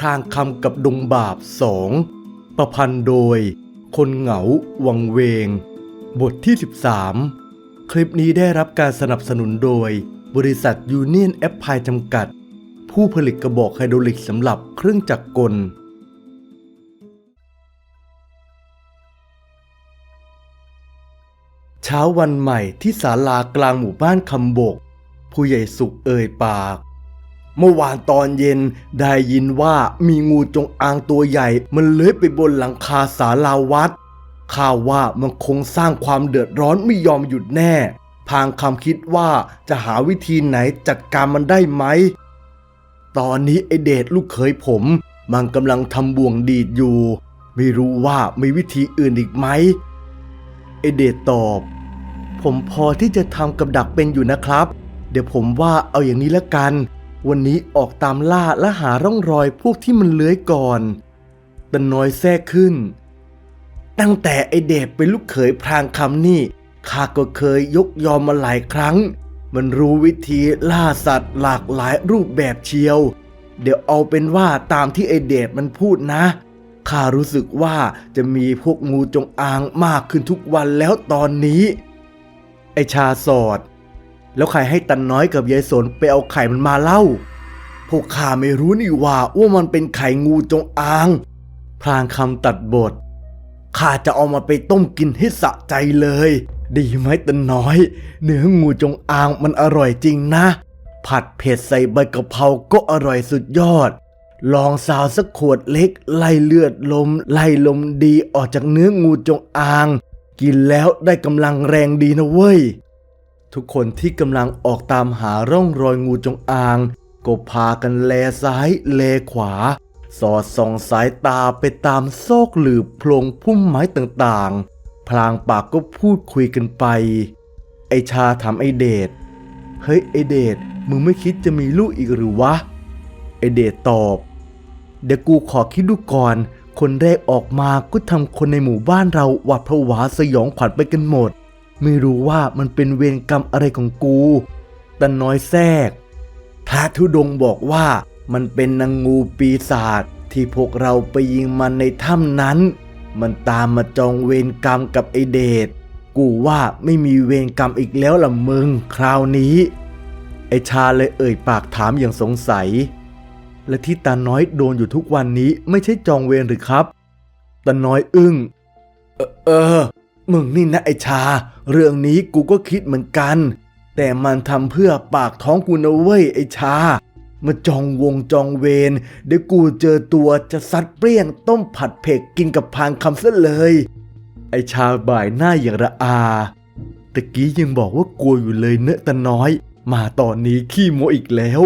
พรางคำกับดงบาปสองประพันธ์โดย คนเหงาวังเวง บทที่ 13 คลิปนี้ได้รับการสนับสนุนโดย บริษัทยูเนียนแอปพลายจำกัด ผู้ผลิตกระบอกไฮดรอลิกสำหรับเครื่องจักรกล เช้าวันใหม่ที่ศาลากลางหมู่บ้านคำบก ผู้ใหญ่สุขเอ่ยปาก เมื่อวานตอนเย็นได้ยินว่ามีงูจงอางตัวใหญ่ มันเลื้อยไปบนหลังคาศาลาวัดข้าว่ามันคงสร้างความเดือดร้อนไม่ยอมหยุดแน่ พางคำคิดว่าจะหาวิธีไหนจัดการมันได้ไหม ตอนนี้ไอเดชลูกเขยผม มันกำลังทำบ่วงดีดอยู่ ไม่รู้ว่ามีวิธีอื่นอีกไหมไอเดชตอบ ผมพอที่จะทำกับดักเป็นอยู่นะครับ เดี๋ยวผมว่าเอาอย่างนี้ละกัน วันนี้ออกตามล่าและหาร่องรอยพวกที่มันเลื้อยก่อนตนน้อยแทรกขึ้น ตั้งแต่ไอเดชเป็นลูกเขยพรางคำนี่ข้าก็เคยยกยอมมาหลายครั้ง มันรู้วิธีล่าสัตว์หลากหลายรูปแบบเชียว เดี๋ยวเอาเป็นว่าตามที่ไอเดชมันพูดนะข้ารู้สึกว่าจะมีพวกงูจงอางมากขึ้นทุกวันแล้วตอนนี้ ไอชาสอด แล้วใครให้ตันน้อยกับยายสนไปเอาไข่มันมาเล่า พวกข้าไม่รู้นี่ว่าว่ามันเป็นไข่งูจงอาง พรางคำตัดบท ข้าจะเอามาไปต้มกินให้สะใจเลย ดีไหมตันน้อย เนื้องูจงอางมันอร่อยจริงนะ ผัดเผ็ดใส่ใบกะเพราก็อร่อยสุดยอด ลองซาวสักขวดเล็ก ไล่เลือดลม ไล่ลมดีออกจากเนื้องูจงอาง กินแล้วได้กำลังแรงดีนะเว้ย ทุกคนที่กำลังออกตามหาร่องรอยงูจงอาง ก็พากันแลซ้ายแลขวา สอดส่องสายตาไปตามซอกหลืบโพรงพุ่มไม้ต่างๆ พลางปากก็พูดคุยกันไป ไอชาถามไอเดชเฮ้ยไอเดชมึงไม่คิดจะมีลูกอีกหรือวะ ไอเดชตอบ เดี๋ยวกูขอคิดดูก่อน คนแรกออกมาก็ทำคนในหมู่บ้านเราหวาดผวาสยองขวัญไปกันหมด ไม่รู้ว่ามันเป็นเวรกรรมอะไรของกูแต่น้อยแทรก พระธุดงบอกว่ามันเป็นนางงูปีศาจที่พวกเราไปยิงมันในถ้ำนั้น มันตามมาจองเวรกรรมกับไอเดชกูว่าไม่มีเวรกรรมอีกแล้วล่ะมึง คราวนี้ ไอชาเลยเอ่ยปากถามอย่างสงสัย และที่ตาน้อยโดนอยู่ทุกวันนี้ไม่ใช่จองเวรหรือครับตาน้อยอึ้งเออเออ มึงนี่นะไอชา เรื่องนี้กูก็คิดเหมือนกัน แต่มันทำเพื่อปากท้องกูนะเว้ยไอชา มาจองวงจองเวรเดี๋ยวกูเจอตัวจะซัดเปรี้ยงต้มผัดเผ็ดกินกับพางคำซะเลย ไอชาบ่ายหน้าอย่างระอาตะกี้ยังบอกว่ากลัวอยู่เลยเนอะตาน้อย มาตอนนี้ขี้โมอีกแล้ว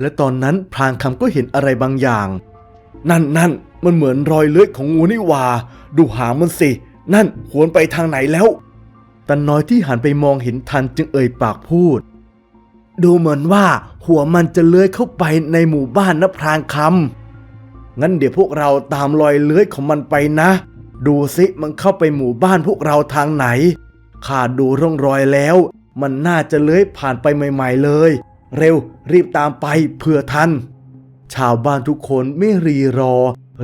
และตอนนั้นพรางคำก็เห็นอะไรบางอย่าง นั่นนั่นมันเหมือนรอยเลื้อยของงูนี่ว่า ดูหางมันสิ นั่นหวนไปทางไหนแล้วตาน้อยที่หันไปมองเห็นทันจึงเอ่ยปากพูด ดูเหมือนว่าหัวมันจะเลื้อยเข้าไปในหมู่บ้านนพรางคำงั้นเดี๋ยวพวกเราตามรอยเลื้อยของมันไปนะ ดูสิมันเข้าไปหมู่บ้านพวกเราทางไหนข้าดูร่องรอยแล้ว มันน่าจะเลื้อยผ่านไปใหม่ๆเลย เร็วรีบตามไปเผื่อทันชาวบ้านทุกคนไม่รีรอ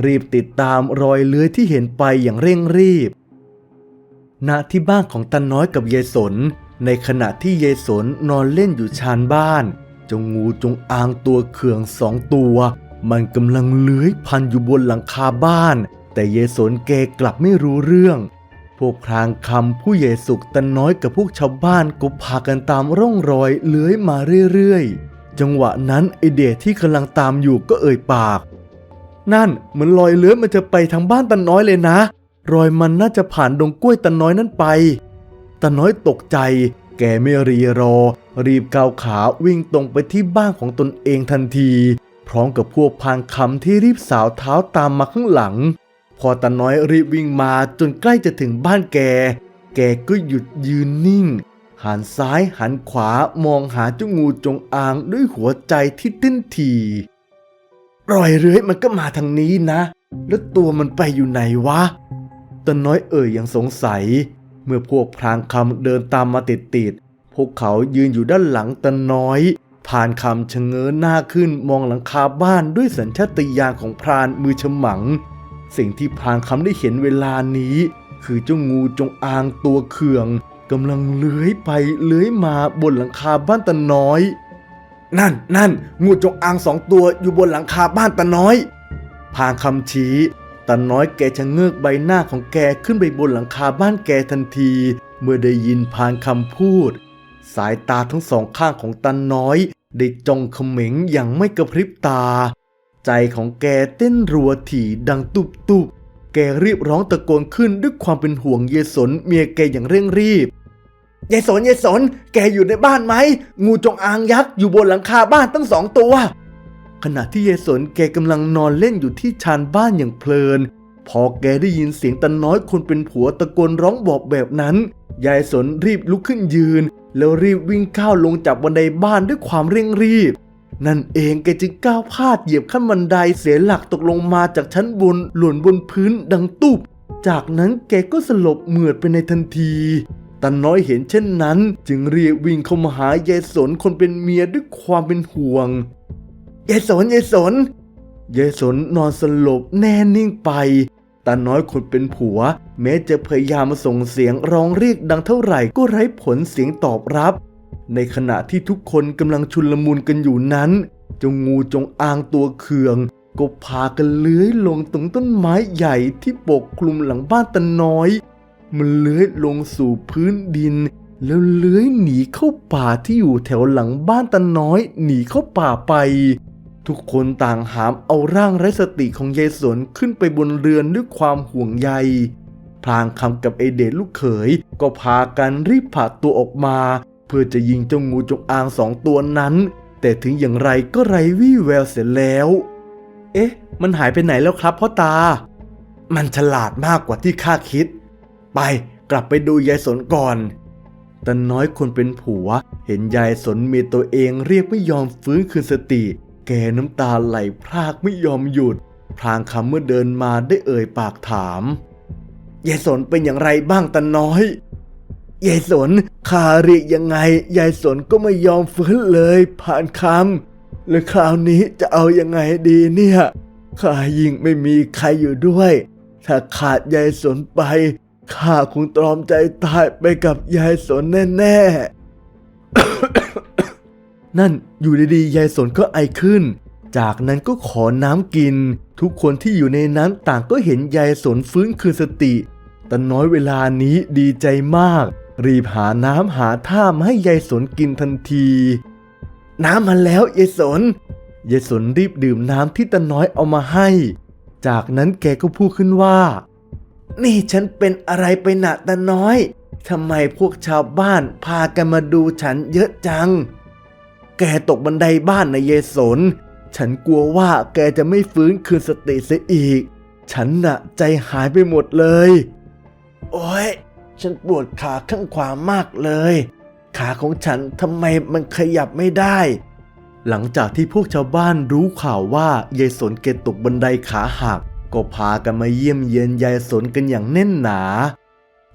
รีบติดตามรอยเลื้อยที่เห็นไปอย่างเร่งรีบ ณที่บ้านของตาน้อยกับยายสน ในขณะที่ยายสนนอนเล่นอยู่ชานบ้านเจงงูจงอางตัวเขืองสองตัว มันกำลังเลื้อยพันอยู่บนหลังคาบ้าน แต่ยายสนแกกลับไม่รู้เรื่อง พวกพรางคำผู้ใหญ่สุขตาน้อยกับพวกชาวบ้านก็พากันตามร่องรอยเลื้อยมาเรื่อยๆ จังหวะนั้นไอเดชที่กำลังตามอยู่ก็เอ่ยปาก นั่นเหมือนรอยเลื้อยมันจะไปทางบ้านตาน้อยเลยนะ รอยมันน่าจะผ่านดงกล้วยตาน้อยนั้นไปตาน้อยตกใจ แกไม่รีรอ รีบก้าวขาวิ่งตรงไปที่บ้านของตนเองทันที พร้อมกับพวกพางคำที่รีบสาวเท้าตามมาข้างหลัง พอตาน้อยรีบวิ่งมาจนใกล้จะถึงบ้านแก แกก็หยุดยืนนิ่ง หันซ้ายหันขวามองหาเจ้างูจงอางด้วยหัวใจที่เต้นถี่รอยเลื้อยมันก็มาทางนี้นะ แล้วตัวมันไปอยู่ไหนวะ ตาน้อยเอ่ยอย่างสงสัย เมื่อพวกพรางคำเดินตามมาติดติดๆพวกเขายืนอยู่ด้านหลังตาน้อย ผ่านคำชะเง้อหน้าขึ้นมองหลังคาบ้านด้วยสัญชาตญาณของพรานมือฉมัง สิ่งที่พรานคำได้เห็นเวลานี้ คือเจ้างูจงอางตัวเขื่องกำลังเลื้อยไปเลื้อยมาบนหลังคาบ้านตาน้อย นั่นนั่นงูจงอางสองตัวอยู่บนหลังคาบ้านตาน้อยพางคำชี้ ตาน้อยแกชะเงือกใบหน้าของแกขึ้นไปบนหลังคาบ้านแกทันที เมื่อได้ยินพานคำพูด สายตาทั้งสองข้างของตาน้อย ได้จ้องเขม็งอย่างไม่กระพริบตา ใจของแกเต้นรัวถี่ดังตุบตุบแกรีบร้องตะโกนขึ้นด้วยความเป็นห่วงเยสนเมียแกอย่างเร่งรีบยายสนยายสน แกอยู่ในบ้านไหม งูจงอางยักษ์อยู่บนหลังคาบ้านตั้งสองตัว ขณะที่ยายสนแกกำลังนอนเล่นอยู่ที่ชานบ้านอย่างเพลิน พอแกได้ยินเสียงตาน้อยคนเป็นผัวตะโกนร้องบอกแบบนั้น ยายสนรีบลุกขึ้นยืน แล้วรีบวิ่งก้าวลงจากบันไดบ้านด้วยความเร่งรีบ นั่นเองแกจึงก้าวพลาดเหยียบขั้นบันไดเสียหลักตกลงมาจากชั้นบนหล่นบนพื้นดังตุบจากนั้นแกก็สลบเหมือดไปในทันทีตาน้อยเห็นเช่นนั้น จึงรีบวิ่งเข้ามาหายายสนคนเป็นเมียด้วยความเป็นห่วง ยายสนยายสนยายสนนอนสลบแน่นิ่งไป ตาน้อยคนเป็นผัว แม้จะพยายามมาส่งเสียงร้องเรียกดังเท่าไหร่ก็ไร้ผลเสียงตอบรับ ในขณะที่ทุกคนกำลังชุนลมุนกันอยู่นั้นเจ้างูจงอางตัวเคือง ก็พากันเลื้อยลงตรงต้นไม้ใหญ่ที่ปกคลุมหลังบ้านตาน้อย มันเลื้อยลงสู่พื้นดิน แล้วเลื้อยหนีเข้าป่าที่อยู่แถวหลังบ้านตาน้อยหนีเข้าป่าไป ทุกคนต่างหามเอาร่างไร้สติของยายสนขึ้นไปบนเรือนด้วยความห่วงใย พลางคำกับไอเดชลูกเขย ก็พากันรีบผ่าตัวออกมา เพื่อจะยิงเจ้างูจงอางสองตัวนั้น แต่ถึงอย่างไรก็ไร้วี่แววเสียแล้ว เอ๊ะ มันหายไปไหนแล้วครับพ่อตา มันฉลาดมากกว่าที่ข้าคิด ไปกลับไปดูยายสนก่อนแต่น้อยคนเป็นผัว เห็นยายสนเมียตัวเองเรียกไม่ยอมฟื้นคืนสติ แกน้ำตาไหลพรากไม่ยอมหยุด พลางคำเมื่อเดินมาได้เอ่ยปากถามยายสนเป็นอย่างไรบ้างตาน้อยยายสนข้าเรียกยังไงยายสนก็ไม่ยอมฟื้นเลยผ่านคำแล้วคราวนี้จะเอายังไงดีเนี่ยข้ายิ่งไม่มีใครอยู่ด้วย ถ้าขาดยายสนไปข้าคงตรอมใจตายไปกับยายสนแน่ๆ นั่นอยู่ดีๆยายสนก็ไอขึ้น จากนั้นก็ขอน้ำกิน ทุกคนที่อยู่ในนั้นต่างก็เห็นยายสนฟื้นคืนสติแต่น้อยเวลานี้ดีใจมาก รีบหาน้ำหาท่ามาให้ยายสนกินทันที น้ำมาแล้วยายสนยายสนรีบดื่มน้ำที่ตาน้อยเอามาให้ จากนั้นแกก็พูดขึ้นว่า นี่ฉันเป็นอะไรไปหนะตาน้อยทำไมพวกชาวบ้านพากันมาดูฉันเยอะจัง แกตกบันไดบ้านนะเยสน ฉันกลัวว่าแกจะไม่ฟื้นคืนสติเสียอีก ฉันน่ะใจหายไปหมดเลย โอ้ย ฉันปวดขาข้างขวามากเลย ขาของฉันทำไมมันขยับไม่ได้ หลังจากที่พวกชาวบ้านรู้ข่าวว่ายายสนเกตกบันไดขาหัก ก็พากันมาเยี่ยมเยียนยายสนกันอย่างแน่นหนา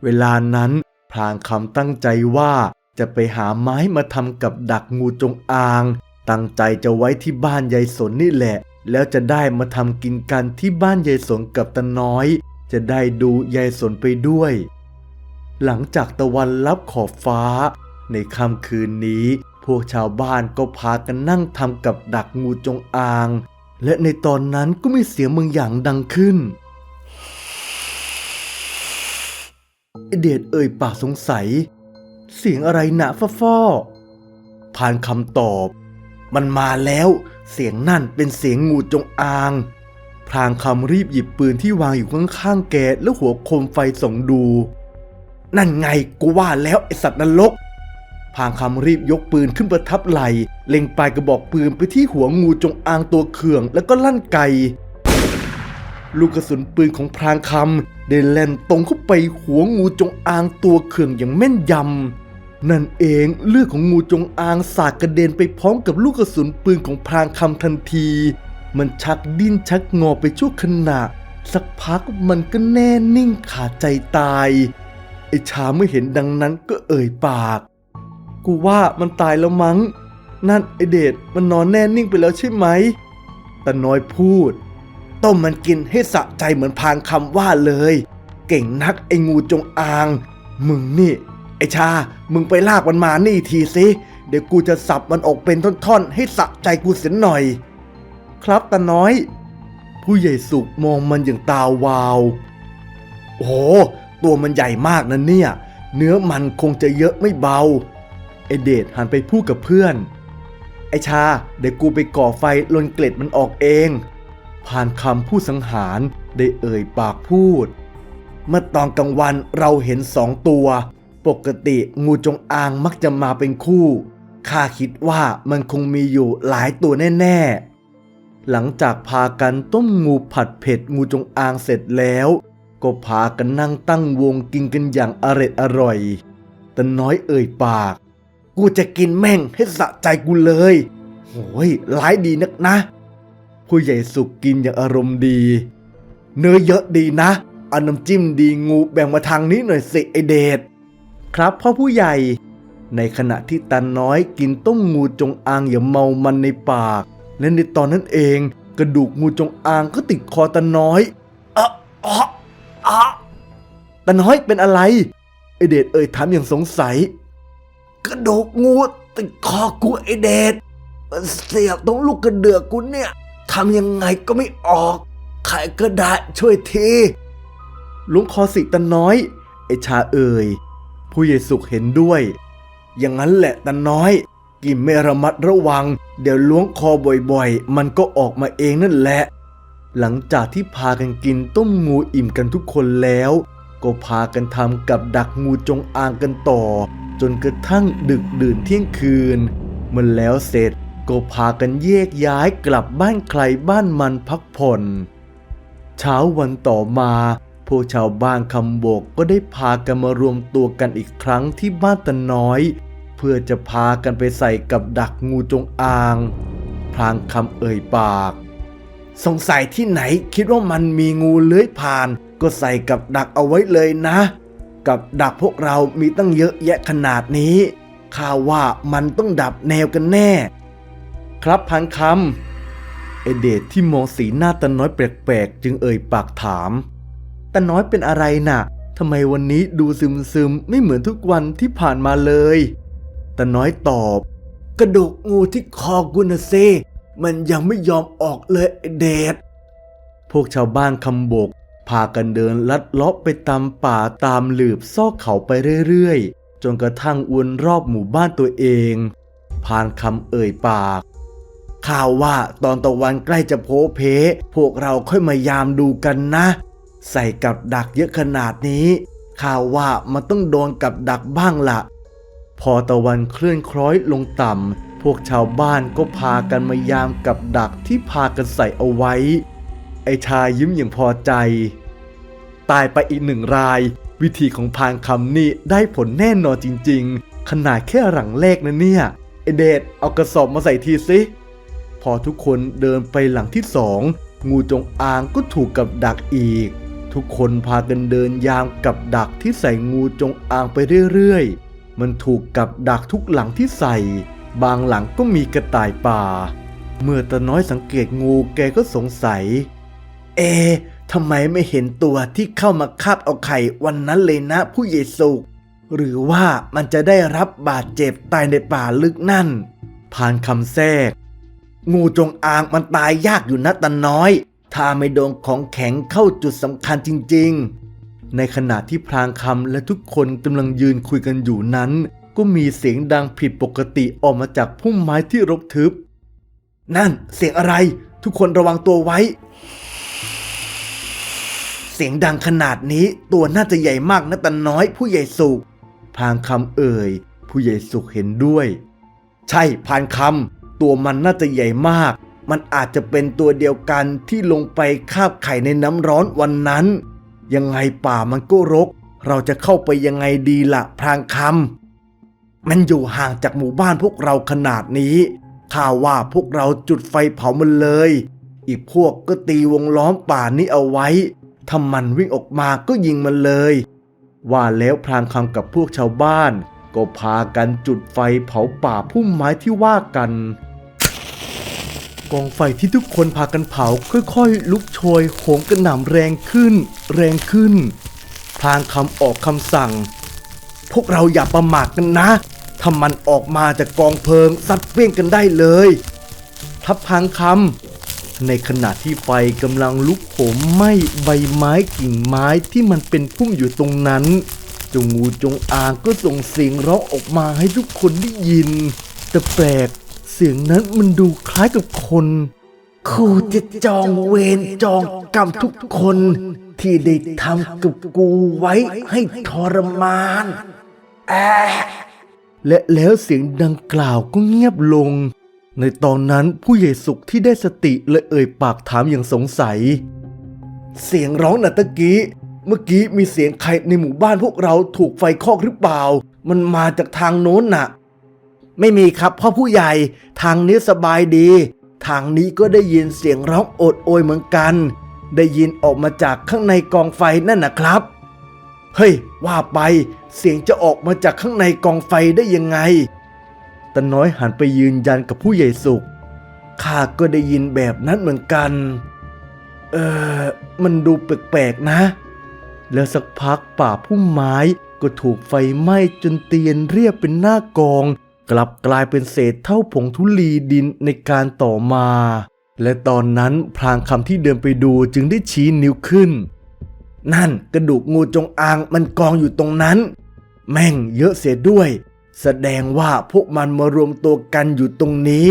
เวลานั้นพรางคำตั้งใจว่า จะไปหาไม้มาทำกับดักงูจงอาง ตั้งใจจะไว้ที่บ้านยายสนนี่แหละ แล้วจะได้มาทำกินกันที่บ้านยายสนกับตาน้อย จะได้ดูยายสนไปด้วย หลังจากตะวันลับขอบฟ้า ในค่ำคืนนี้ พวกชาวบ้านก็พากันนั่งทำกับดักงูจงอาง และในตอนนั้นก็มีเสียงบางอย่างดังขึ้นเดชเอ่ยปากสงสัย เสียงอะไรหนะฟ้าฟ้อๆผ่านคำตอบ มันมาแล้ว เสียงนั่นเป็นเสียงงูจงอาง พรางคำรีบหยิบปืนที่วางอยู่ข้างๆแกแล้วหัวโคมไฟส่องดู นั่นไงกูว่าแล้วไอสัตว์นรกพางคำรีบยกปืนขึ้นประทับไหลเล็งปลายกระบอกปืนไปที่หัวงูจงอางตัวเขื่องแล้วก็ลั่นไกลูกกระสุนปืนของพรางคำได้แล่นตรงเข้าไปหัวงูจงอางตัวเขื่องอย่างแม่นยำ นั่นเองเลือดของงูจงอางสาดกระเด็นไปพร้อมกับลูกกระสุนปืนของพรางคำทันที มันชักดิ้นชักงอไปชั่วขณะ สักพักมันก็แน่นิ่งขาดใจตาย ไอ้ชาเมื่อเห็นดังนั้นก็เอ่ยปาก กูว่ามันตายแล้วมั้ง นั่นไอเดชมันนอนแน่นิ่งไปแล้วใช่ไหมตาน้อยพูด ต้มมันกินให้สะใจเหมือนพางคำว่าเลย เก่งนักไองูจงอาง มึงนี่ ไอชา มึงไปลากมันมานี่ทีสิ เดี๋ยวกูจะสับมันออกเป็นท่อนๆ ให้สะใจกูเสียหน่อย ครับตาน้อย ผู้ใหญ่สุกมองมันอย่างตาวาว โอ้โห ตัวมันใหญ่มากนะเนี่ย เนื้อมันคงจะเยอะไม่เบา ไอเดชหันไปพูดกับเพื่อน ไอชา เดี๋ยวกูไปก่อไฟลนเกล็ดมันออกเอง ผ่านคำพูดสังหารได้เอ่ยปากพูด เมื่อตอนกลางวันเราเห็นสองตัว ปกติงูจงอางมักจะมาเป็นคู่ ข้าคิดว่ามันคงมีอยู่หลายตัวแน่ ๆ หลังจากพากันต้มงูผัดเผ็ดงูจงอางเสร็จแล้ว ก็พากันนั่งตั้งวงกินกันอย่างอร็ดอร่อย แต่น้อยเอ่ยปาก กูจะกินแม่งให้สะใจกูเลยโอ้ยร้ายดีนักนะ ผู้ใหญ่สุกกินอย่างอารมณ์ดี เนื้อเยอะดีนะเอาน้ำจิ้มดีงูแบ่งมาทางนี้หน่อยสิไอเดช ครับพ่อผู้ใหญ่ ในขณะที่ตันน้อยกินต้มงูจงอางอย่าเมามันในปาก และในตอนนั้นเอง กระดูกงูจงอางก็ติดคอตันน้อยอะอะอะตันน้อยเป็นอะไรไอเดชเอ่ยถามอย่างสงสัย กระดูกงูติดคอกูไอเดชมันเสียบตรงลูกกระเดือกกูเนี่ยทำยังไงก็ไม่ออกใครก็ได้ช่วยทีลุงคอสิตันน้อย ไอชาเอ่ย ผู้ใหญ่สุขเห็นด้วย อย่างนั้นแหละตันน้อย กินไม่ระมัดระวัง เดี๋ยวล้วงคอบ่อยๆ มันก็ออกมาเองนั่นแหละ หลังจากที่พากันกินต้มงูอิ่มกันทุกคนแล้ว ก็พากันทำกับดักงูจงอางกันต่อ จนกระทั่งดึกดื่นเที่ยงคืน เมื่อแล้วเสร็จก็พากันแยกย้ายกลับบ้านใครบ้านมันพักผ่อน เช้าวันต่อมา พวกชาวบ้านคำโบกก็ได้พากันมารวมตัวกันอีกครั้งที่บ้านตะน้อย เพื่อจะพากันไปใส่กับดักงูจงอาง พลางคำเอ่ยปาก สงสัยที่ไหนคิดว่ามันมีงูเลื้อยผ่าน ก็ใส่กับดักเอาไว้เลยนะ กับดักพวกเรามีตั้งเยอะแยะขนาดนี้ข้าว่ามันต้องดับแนวกันแน่ ครับพันคำเอเดตที่มองสีหน้าตาน้อยแปลกๆ จึงเอ่ยปากถาม ตาน้อยเป็นอะไรน่ะทำไมวันนี้ดูซึมๆไม่เหมือนทุกวันที่ผ่านมาเลยตาน้อยตอบ กระดูกงูที่คอกุนะเซมันยังไม่ยอมออกเลยเดชพวกชาวบ้านคำบก พากันเดินลัดเลาะไปตามป่าตามหลืบซอกเขาไปเรื่อยๆ จนกระทั่งวนรอบหมู่บ้านตัวเองพานคำเอ่ยปากข่าวว่าตอนตะวันใกล้จะโพเพ พวกเราค่อยมายามดูกันนะ ใส่กับดักเยอะขนาดนี้ข่าวว่ามันต้องโดนกับดักบ้างละพอตะวันเคลื่อนคล้อยลงต่ำพวกชาวบ้านก็พากันมายามกับดักที่พากันใส่เอาไว้ ไอชายยิ้มอย่างพอใจ ตายไปอีกหนึ่งราย วิธีของพานคำนี่ได้ผลแน่นอนจริง ๆ ขนาดแค่หลังแรกนะเนี่ยไอเดดเอากระสอบมาใส่ทีสิพอทุกคนเดินไปหลังที่สองงูจงอางก็ถูกกับดักอีก ทุกคนพากันเดินยามกับดักที่ใส่งูจงอางไปเรื่อยๆ มันถูกกับดักทุกหลังที่ใส่ บางหลังก็มีกระต่ายป่า เมื่อตาน้อยสังเกตงูแกก็สงสัย เอทำไมไม่เห็นตัวที่เข้ามาคาบเอาไข่วันนั้นเลยนะผู้ใหญ่สุกหรือว่ามันจะได้รับบาดเจ็บตายในป่าลึกนั่น ผ่านคำแทรก งูจงอางมันตายยากอยู่นะตาน้อย ถ้าไม่โดนของแข็งเข้าจุดสำคัญจริง ๆ ในขณะที่พลางคำและทุกคนกำลังยืนคุยกันอยู่นั้น ก็มีเสียงดังผิดปกติออกมาจากพุ่มไม้ที่รกทึบ นั่นเสียงอะไร ทุกคนระวังตัวไว้ เสียงดังขนาดนี้ตัวน่าจะใหญ่มากนะตาน้อยผู้ใหญ่สุขพลางคำเอ่ย ผู้ใหญ่สุขเห็นด้วย ใช่พานคำตัวมันน่าจะใหญ่มาก มันอาจจะเป็นตัวเดียวกันที่ลงไปคาบไข่ในน้ำร้อนวันนั้น ยังไงป่ามันก็รก เราจะเข้าไปยังไงดีละพรางคำมันอยู่ห่างจากหมู่บ้านพวกเราขนาดนี้ข้าว่าพวกเราจุดไฟเผามันเลย อีกพวกก็ตีวงล้อมป่านี้เอาไว้ถ้ามันวิ่งออกมาก็ยิงมันเลย ว่าแล้วพรางคำกับพวกชาวบ้าน ก็พากันจุดไฟเผาป่าพุ่มไม้ที่ว่ากัน กองไฟที่ทุกคนพากันเผาค่อยๆ ลุกโชยโหมกระหน่ำแรงขึ้น แรงขึ้น พลางคำออกคำสั่ง พวกเราอย่าประมาทกันนะถ้ามันออกมาจากกองเพลิงซัดเปรี้ยงกันได้เลย ทับพางคำในขณะที่ไฟกำลังลุกโหมไหม้ใบไม้กิ่งไม้ที่มันเป็นพุ่มอยู่ตรงนั้นจงงูจงอางก็ส่งเสียงร้องออกมาให้ทุกคนได้ยิน แต่แปลก สียงนั้นมันดูคล้ายกับคนคู่จะจองเวรจองกรรมทุกคน ที่ได้ทำกับกูไว้ให้ทรมานแอะและแล้วเสียงดังกล่าวก็เงียบลง ในตอนนั้นผู้ใหญ่สุขที่ได้สติเลยเอ่ยปากถามอย่างสงสัย เสียงร้องนะตะกี้ เมื่อกี้มีเสียงใครในหมู่บ้านพวกเราถูกไฟคอกหรือเปล่า มันมาจากทางโน้นน่ะ ไม่มีครับพ่อผู้ใหญ่ ทางนี้สบายดี ทางนี้ก็ได้ยินเสียงร้องโอดโอยเหมือนกัน ได้ยินออกมาจากข้างในกองไฟนั่นนะครับ เฮ้ย ว่าไป เสียงจะออกมาจากข้างในกองไฟได้ยังไงตาน้อยหันไปยืนยันกับผู้ใหญ่สุขข้าก็ได้ยินแบบนั้นเหมือนกัน เออมันดูแปลกๆนะ แล้วสักพักป่าพุ่มไม้ก็ถูกไฟไหม้จนเตียนเรียบเป็นหน้ากอง กลับกลายเป็นเศษเท่าผงธุลีดินในการต่อมา และตอนนั้นพรางคำที่เดินไปดูจึงได้ชี้นิ้วขึ้น นั่นกระดูกงูจงอางมันกองอยู่ตรงนั้น แม่งเยอะเสียด้วย แสดงว่าพวกมันมารวมตัวกันอยู่ตรงนี้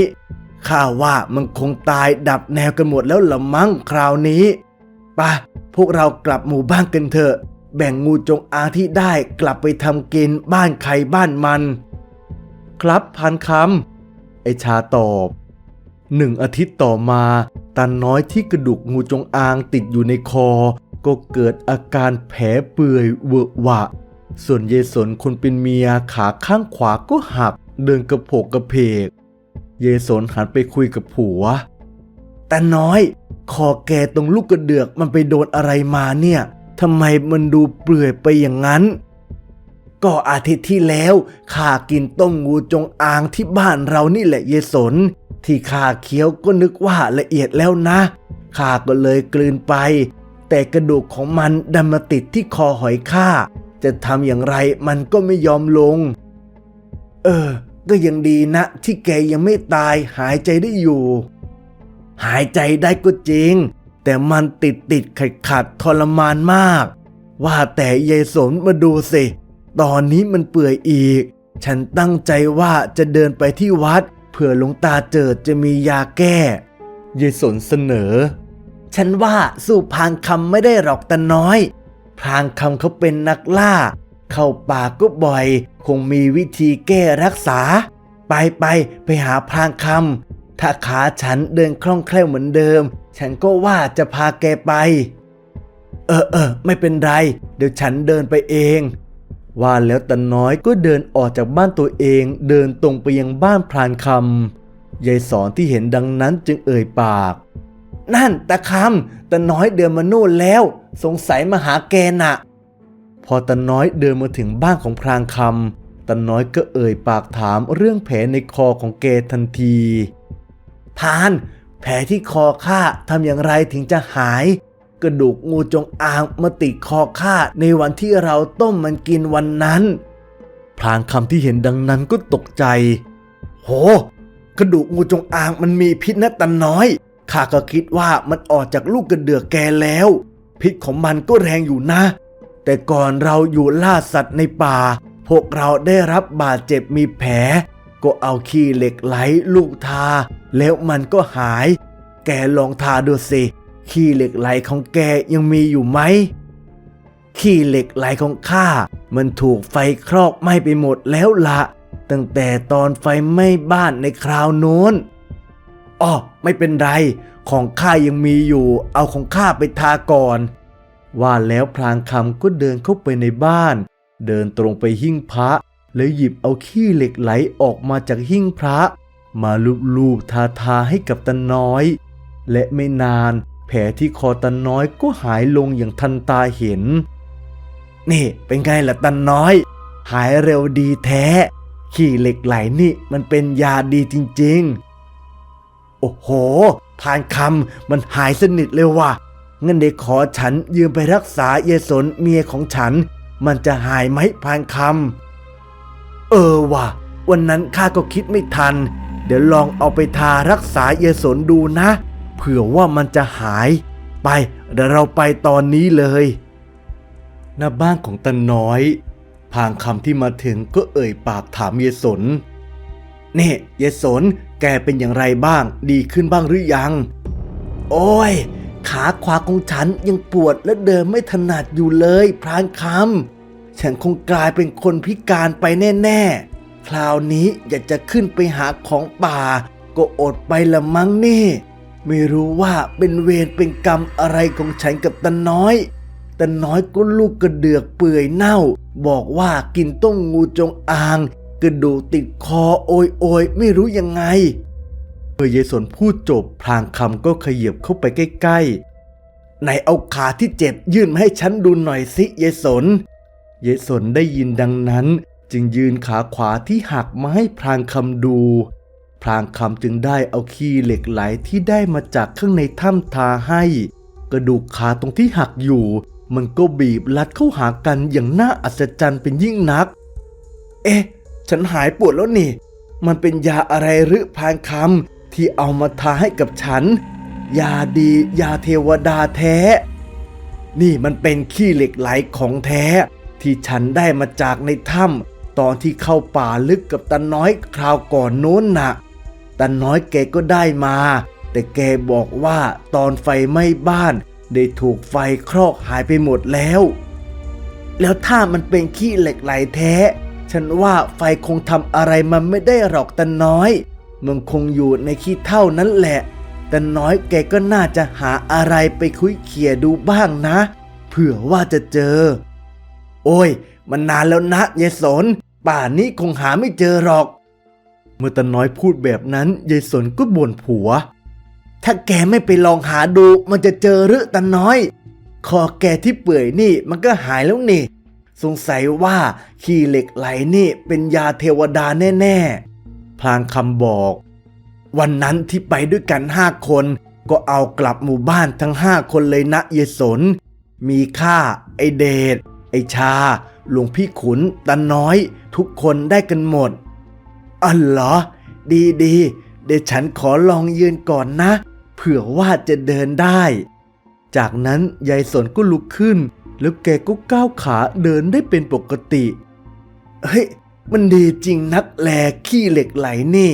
ข้าว่ามันคงตายดับแนวกันหมดแล้วละมั้งคราวนี้ปะพวกเรากลับหมู่บ้านกันเถอะ แบ่งงูจงอางที่ได้กลับไปทำกินบ้านใครบ้านมัน ครับพันคำไอชาตอบหนึ่งอาทิตย์ต่อมาตันน้อยที่กระดูกงูจงอางติดอยู่ในคอ ก็เกิดอาการแผลเปื่อยเวอะหวะ ส่วนเยสนคนเป็นเมียขาข้างขวาก็หัก เดินกระโผกกระเพก เยสนหันไปคุยกับผัวแต่น้อย คอแกตรงลูกกระเดือกมันไปโดนอะไรมาเนี่ยทำไมมันดูเปื่อยไปอย่างนั้น ก็อาทิตย์ที่แล้วข้ากินต้มงูจงอางที่บ้านเรานี่แหละเยสน ที่ข้าเคี้ยวก็นึกว่าละเอียดแล้วนะข้าก็เลยกลืนไป แต่กระดูกของมันดันมาติดที่คอหอยข้าจะทำอย่างไรมันก็ไม่ยอมลง เออ ก็ยังดีนะ ที่แกยังไม่ตายหายใจได้อยู่ หายใจได้ก็จริง แต่มันติดติดขัดขัดทรมานมาก ว่าแต่ยายสนมาดูสิ ตอนนี้มันเปื่อยอีก ฉันตั้งใจว่าจะเดินไปที่วัด เผื่อหลวงตาเจิดจะมียาแก้ยายสนเสนอ ฉันว่าสู้พางคำไม่ได้หรอกตาน้อย พางคำเขาเป็นนักล่า เข้าป่าก็บ่อย คงมีวิธีแก้รักษา ไปไปไปหาพางคำถ้าขาฉันเดินคล่องแคล่วเหมือนเดิม ฉันก็ว่าจะพาแกไป เออเออไม่เป็นไร เดี๋ยวฉันเดินไปเอง ว่าแล้วตาน้อยก็เดินออกจากบ้านตัวเองเดินตรงไปยังบ้านพรานคำยายสอนที่เห็นดังนั้นจึงเอ่ยปาก นั่นตาคำตาน้อยเดินมาโน่นแล้ว สงสัยมาหาแกน่ะ พอตาน้อยเดินมาถึงบ้านของพรางคำตาน้อยก็เอ่ยปากถามเรื่องแผลในคอของแกทันทีพาน แผลที่คอข้าทำอย่างไรถึงจะหาย กระดูกงูจงอางมาติดคอข้าในวันที่เราต้มมันกินวันนั้นพรางคำที่เห็นดังนั้นก็ตกใจ โห กระดูกงูจงอางมันมีพิษนะตันน้อย ข้าก็คิดว่ามันออกจากลูกกระเดือกแกแล้ว พิษของมันก็แรงอยู่นะ แต่ก่อนเราอยู่ล่าสัตว์ในป่า พวกเราได้รับบาดเจ็บมีแผล ก็เอาขี้เหล็กไหลลูกทา แล้วมันก็หาย แกลองทาดูสิ ขี้เหล็กไหลของแกยังมีอยู่ไหม ขี้เหล็กไหลของข้ามันถูกไฟคลอกไหม้ไปหมดแล้วละตั้งแต่ตอนไฟไหม้บ้านในคราวโน้นอ้อไม่เป็นไร ของข้ายังมีอยู่ เอาของข้าไปทาก่อน ว่าแล้วพลางคำก็เดินเข้าไปในบ้าน เดินตรงไปหิ้งพระ แล้วหยิบเอาขี้เหล็กไหลออกมาจากหิ้งพระ มาลูบๆทาทาๆให้กับตาน้อย และไม่นาน แผลที่คอตาน้อยก็หายลงอย่างทันตาเห็น นี่เป็นไงล่ะตาน้อย หายเร็วดีแท้ ขี้เหล็กไหลนี่มันเป็นยาดีจริงๆ โอ้โห พานคำมันหายสนิทเลยว่ะงั้นเด็กขอฉันยืมไปรักษาเยสนเมียของฉัน มันจะหายไหมพานคำเออว่ะ วันนั้นข้าก็คิดไม่ทัน เดี๋ยวลองเอาไปทารักษาเยสนดูนะ เผื่อว่ามันจะหาย ไปเดี๋ยวเราไปตอนนี้เลยหน้าบ้านของตาน้อย พางคำที่มาถึงก็เอ่ยปากถามเยสนนี่เยสนแกเป็นอย่างไรบ้าง ดีขึ้นบ้างหรือยัง โอ้ย ขาขวาของฉันยังปวดและเดินไม่ถนัดอยู่เลยพรานคำฉันคงกลายเป็นคนพิการไปแน่ ๆ คราวนี้อยากจะขึ้นไปหาของป่า ก็อดไปละมั้งนี่ ไม่รู้ว่าเป็นเวรเป็นกรรมอะไรของฉันกับตาน้อย ตาน้อยก็ลูกกระเดือกเปื่อยเน่า บอกว่ากินต้มงงูจงอาง กระดูติดคอโอยโอยไม่รู้ยังไงเมื่อเยสนพูดจบพลางคำก็ขยับเข้าไปใกล้ๆไหนเอาขาที่เจ็บยื่นมาให้ฉันดูหน่อยสิเยสน เยสนได้ยินดังนั้น จึงยืนขาขวาที่หักมาให้พรางคำดู พรางคำจึงได้เอาขี้เหล็กไหลที่ได้มาจากข้างในถ้ำทาให้ กระดูกขาตรงที่หักอยู่ มันก็บีบลัดเข้าหากันอย่างน่าอัศจรรย์เป็นยิ่งนัก เอ๊ะ ฉันหายปวดแล้วนี่ มันเป็นยาอะไรหรือพรางคำที่เอามาทาให้กับฉัน ยาดียาเทวดาแท้ นี่มันเป็นขี้เหล็กไหลของแท้ ที่ฉันได้มาจากในถ้ำตอนที่เข้าป่าลึกกับตาน้อยคราวก่อนโน้นน่ะ ตาน้อยแกก็ได้มา แต่แกบอกว่าตอนไฟไหม้บ้าน ได้ถูกไฟครอกหายไปหมดแล้ว แล้วถ้ามันเป็นขี้เหล็กไหลแท้ ฉันว่าไฟคงทำอะไรมันไม่ได้หรอกตาน้อย มันคงอยู่ในขี้เท่านั้นแหละแต่น้อยแกก็น่าจะหาอะไรไปคุยเขี่ยดูบ้างนะ เผื่อว่าจะเจอ โอ้ย มันนานแล้วนะยายสน ป่านนี้คงหาไม่เจอหรอก เมื่อตาน้อยพูดแบบนั้นยายสนก็บ่นผัว ถ้าแกไม่ไปลองหาดูมันจะเจอหรือตาน้อย คอแกที่เปื่อยนี่มันก็หายแล้วนี่ สงสัยว่าขี้เหล็กไหลนี่เป็นยาเทวดาแน่ๆ พลางคำบอก วันนั้นที่ไปด้วยกันห้าคนก็เอากลับหมู่บ้านทั้งห้าคนเลยนะเยสน มีข้าไอเดชไอชา หลวงพี่ขุนตาน้อย ทุกคนได้กันหมด อ๋อเหรอ ดีดีเดี๋ยวฉันขอลองยืนก่อนนะ เผื่อว่าจะเดินได้ จากนั้นยายสนก็ลุกขึ้น แล้วแกก็ก้าวขาเดินได้เป็นปกติ เฮ้ย มันดีจริงนักแลขี้เหล็กไหลนี่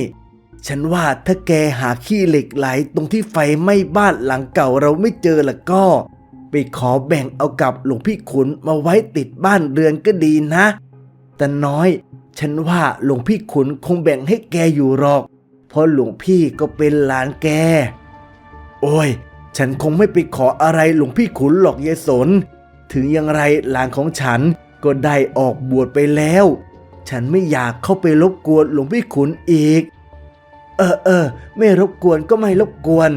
ฉันว่าถ้าแกหาขี้เหล็กไหลตรงที่ไฟไหม้บ้านหลังเก่าเราไม่เจอละก็ไปขอแบ่งเอากับหลวงพี่ขุนมาไว้ติดบ้านเรือนก็ดีนะ แต่น้อย ฉันว่าหลวงพี่ขุนคงแบ่งให้แกอยู่หรอก เพราะหลวงพี่ก็เป็นหลานแก โอ้ย ฉันคงไม่ไปขออะไรหลวงพี่ขุนหรอกยายสน ถึงอย่างไรหลานของฉันก็ได้ออกบวชไปแล้ว ฉันไม่อยากเข้าไปรบกวนหลวงพี่ขุนอีก เออเออไม่รบกวนก็ไม่รบกวน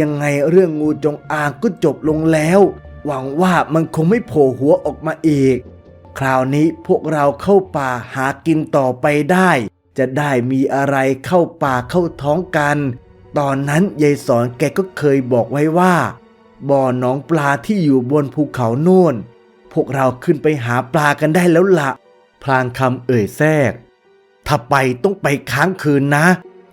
ยังไงเรื่องงูจงอางก็จบลงแล้ว หวังว่ามันคงไม่โผล่หัวออกมาอีก คราวนี้พวกเราเข้าป่าหากินต่อไปได้ จะได้มีอะไรเข้าป่าเข้าท้องกัน ตอนนั้นยายสอนแกก็เคยบอกไว้ว่า บ่อหนองปลาที่อยู่บนภูเขาโน่น พวกเราขึ้นไปหาปลากันได้แล้วละพลางคำเอ่ยแทรก ถ้าไปต้องไปค้างคืนนะ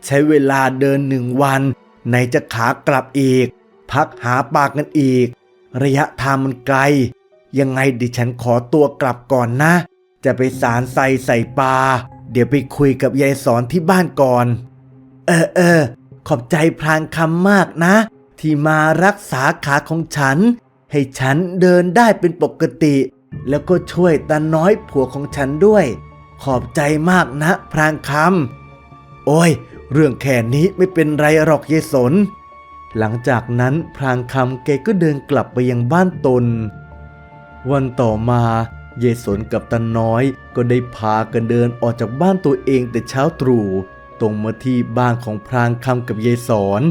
ใช้เวลาเดินหนึ่งวันไหนจะขากลับอีก พักหาปลากันอีก ระยะทางมันไกล ยังไงดิฉันขอตัวกลับก่อนนะ จะไปสารใส่ใส่ปลา เดี๋ยวไปคุยกับยายสอนที่บ้านก่อน เออเออ ขอบใจพลางคำมากนะ ที่มารักษาขาของฉัน ให้ฉันเดินได้เป็นปกติ แล้วก็ช่วยตาน้อยผัวของฉันด้วย ขอบใจมากนะ พรางคำ โอ้ย เรื่องแค่นี้ไม่เป็นไรหรอกเยายสนหลังจากนั้นพรางคำแกก็เดินกลับไปยังบ้านตน วันต่อมาเยสนกับตาน้อยก็ได้พากันเดินออกจากบ้านตัวเองแต่เช้าตรู่ตรงมาที่บ้านของพรางคำกับยายสอน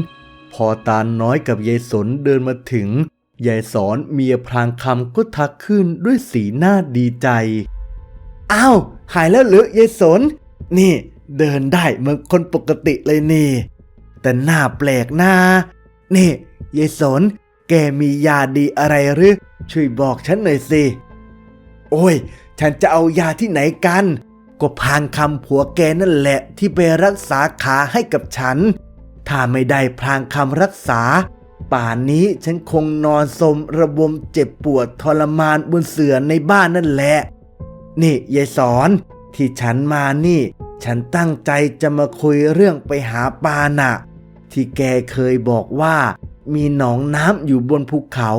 พอตาน้อยกับยายสนเดินมาถึงยายสอนเมียพรางคำก็ทักขึ้นด้วยสีหน้าดีใจ อ้าว หายแล้วเหรือยายสน นี่ เดินได้เหมือนคนปกติเลยนี่ แต่หน้าแปลกหน้านี่ยายสน แกมียาดีอะไรหรือ ช่วยบอกฉันหน่อยสิ โอ้ย ฉันจะเอายาที่ไหนกัน ก็พานคำผัวแกนั่นแหละที่ไปรักษาขาให้กับฉัน ถ้าไม่ได้พางคำรักษา ป่านนี้ฉันคงนอนสมระบมเจ็บปวดทรมานบนเสื่อในบ้านนั่นแหละ นี่ยายสอนที่ฉันมานี่ ฉันตั้งใจจะมาคุยเรื่องไปหาปาน่ะที่แกเคยบอกว่า มีหนองน้ำอยู่บนภูเขา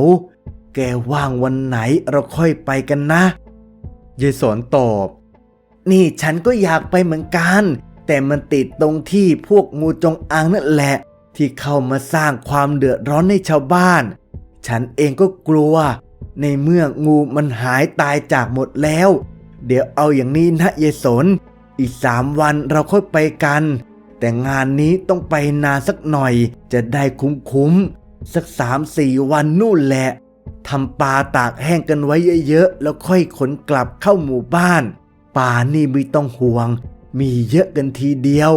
แกว่างวันไหนเราค่อยไปกันนะยายสอนตอบ นี่ฉันก็อยากไปเหมือนกัน แต่มันติดตรงที่พวกงูจงอางนั่นแหละ ที่เข้ามาสร้างความเดือดร้อนให้ชาวบ้าน ฉันเองก็กลัว ในเมื่องูมันหายตายจากหมดแล้ว เดี๋ยวเอาอย่างนี้นะยายสน อีกสามวันเราค่อยไปกัน แต่งานนี้ต้องไปนานสักหน่อย จะได้คุ้มๆสักสามสี่วันนู่นแหละทำปลาตากแห้งกันไว้เยอะๆ แล้วค่อยขนกลับเข้าหมู่บ้านป่านี่ไม่ต้องห่วง มีเยอะกันทีเดียว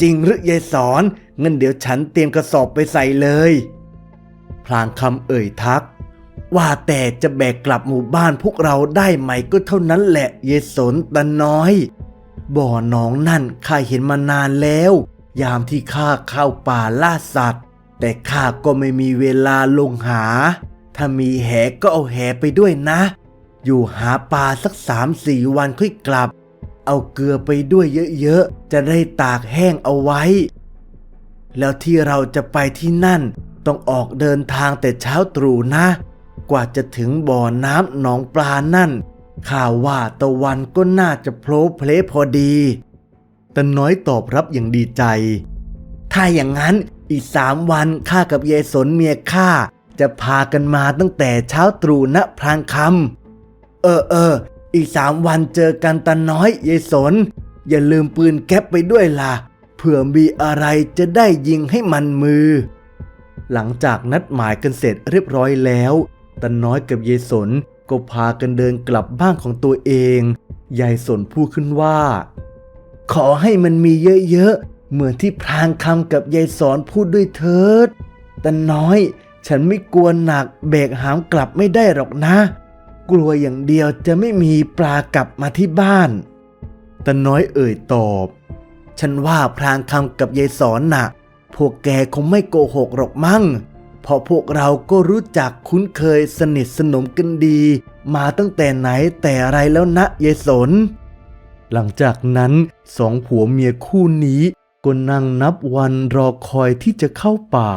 จริงหรือยายสอนงั้นเดี๋ยวฉันเตรียมกระสอบไปใส่เลย พลางคำเอ่ยทัก ว่าแต่จะแบกกลับหมู่บ้านพวกเราได้ไหมก็เท่านั้นแหละเยายสนตาน้อย บ่อหนองนั่นข้าเห็นมานานแล้ว ยามที่ข้าเข้าป่าล่าสัตว์ แต่ข้าก็ไม่มีเวลาลงหา ถ้ามีแหก็เอาแหไปด้วยนะ อยู่หาปลาสักสามสี่วันค่อยกลับ เอาเกลือไปด้วยเยอะๆ จะได้ตากแห้งเอาไว้ แล้วที่เราจะไปที่นั่น ต้องออกเดินทางแต่เช้าตรู่นะ กว่าจะถึงบ่อน้ำหนองปลานั่น ข่าวว่าตะวันก็น่าจะโผล่เพลพอดีตาน้อยตอบรับอย่างดีใจ ถ้าอย่างนั้นอีกสามวันข้ากับยายสนเมียข้าจะพากันมาตั้งแต่เช้าตรู่ณพรางคำเออเออ อีกสามวันเจอกันตาน้อยยายสน อย่าลืมปืนแก๊ปไปด้วยล่ะเผื่อมีอะไรจะได้ยิงให้มันมือ หลังจากนัดหมายกันเสร็จเรียบร้อยแล้วตาน้อยกับยายสน ก็พากันเดินกลับบ้านของตัวเอง ยายสนพูดขึ้นว่า ขอให้มันมีเยอะๆ เหมือนที่พรางคำกับยายสอนพูดด้วยเถิด แตาน้อยฉันไม่กลัวหนักเบรกหามกลับไม่ได้หรอกนะ กลัวอย่างเดียวจะไม่มีปลากลับมาที่บ้านตาน้อยเอ่ยตอบ ฉันว่าพรางคำกับยายสอนน่ะ พวกแกคงไม่โกหกหรอกมั้ง เพราะพวกเราก็รู้จักคุ้นเคยสนิทสนมกันดี มาตั้งแต่ไหนแต่ไรแล้วนะยายสน หลังจากนั้นสองผัวเมียคู่นี้ก็นั่งนับวันรอคอยที่จะเข้าป่า